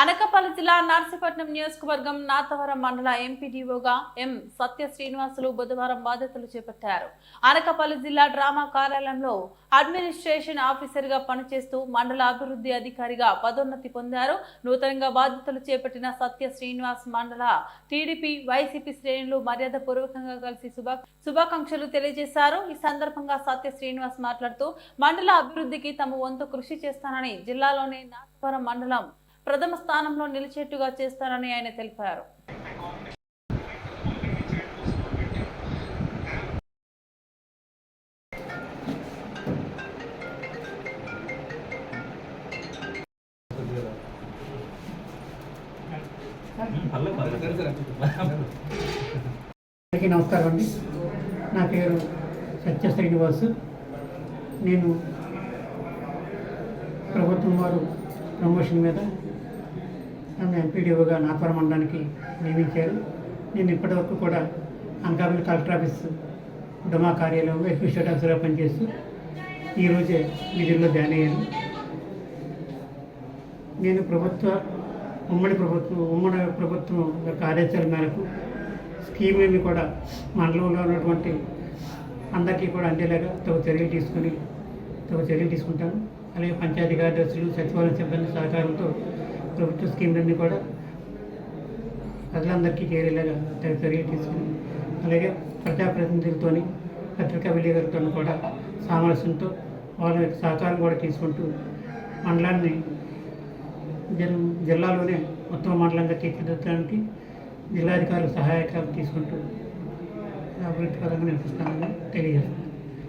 అనకాపల్లి జిల్లా నర్సీపట్నం నియోజకవర్గం నాతవరం మండల ఎంపీడీఓగా ఎం సత్య శ్రీనివాసులు బుధవారం బాధ్యతలు చేపట్టారు. అనకాపల్లి జిల్లా డ్రామా కార్యాలయంలో అడ్మినిస్ట్రేషన్ ఆఫీసర్గా పనిచేస్తూ మండల అభివృద్ధి అధికారిగా పదోన్నతి పొందారు. నూతనంగా బాధ్యతలు చేపట్టిన సత్య శ్రీనివాస్ మండల టీడీపీ వైసీపీ శ్రేణులు మర్యాద పూర్వకంగా కలిసి శుభా శుభాకాంక్షలు తెలియజేశారు. ఈ సందర్భంగా సత్య శ్రీనివాస్ మాట్లాడుతూ మండల అభివృద్ధికి తమ వంతు కృషి చేస్తానని జిల్లాలోని నాగపురం మండలం ప్రథమ స్థానంలో నిలిచేట్టుగా చేస్తానని ఆయన తెలిపారు. అందరికీ నమస్కారం అండి. నా పేరు సత్య శ్రీనివాస్. నేను ప్రభుత్వం వారు ప్రమోషన్ మీద నన్ను ఎంపీడీఓగా నాథవర మండలానికి నియమించారు. నేను ఇప్పటివరకు కూడా అనకాపల్లి కలెక్టర్ ఆఫీస్ డొమా కార్యాలయంలో అడ్మినిస్ట్రేట్ ఆఫీసర్గా పనిచేస్తూ ఈరోజే విధుల్లో జాయిన్ అయ్యాను. నేను ప్రభుత్వ ఉమ్మడి ప్రభుత్వం ఉమ్మడి ప్రభుత్వం యొక్క ఆదేశాల మేరకు స్కీములన్నీ కూడా మండలంలో ఉన్నటువంటి అందరికీ కూడా అందేలాగా తగు చర్యలు తీసుకుని తగు చర్యలు తీసుకుంటాను. అలాగే పంచాయతీ కార్యదర్శులు సచివాలయ సిబ్బంది సహకారంతో ప్రభుత్వ స్కీములన్నీ కూడా ప్రజలందరికీ చేరేలాగా తగు చర్యలు తీసుకుని అలాగే ప్రజాప్రతినిధులతోని పత్రికా విలేకరులతో కూడా సామరస్యంతో వాళ్ళ యొక్క సహకారం కూడా తీసుకుంటూ మండలాన్ని జిల్లాలోనే ఉత్తమ మండలంగా తీర్చిదిద్దడానికి జిల్లాధికారులు సహాయకాలు తీసుకుంటూ అభివృద్ధి పరంగా నడిపిస్తానని తెలియజేస్తాను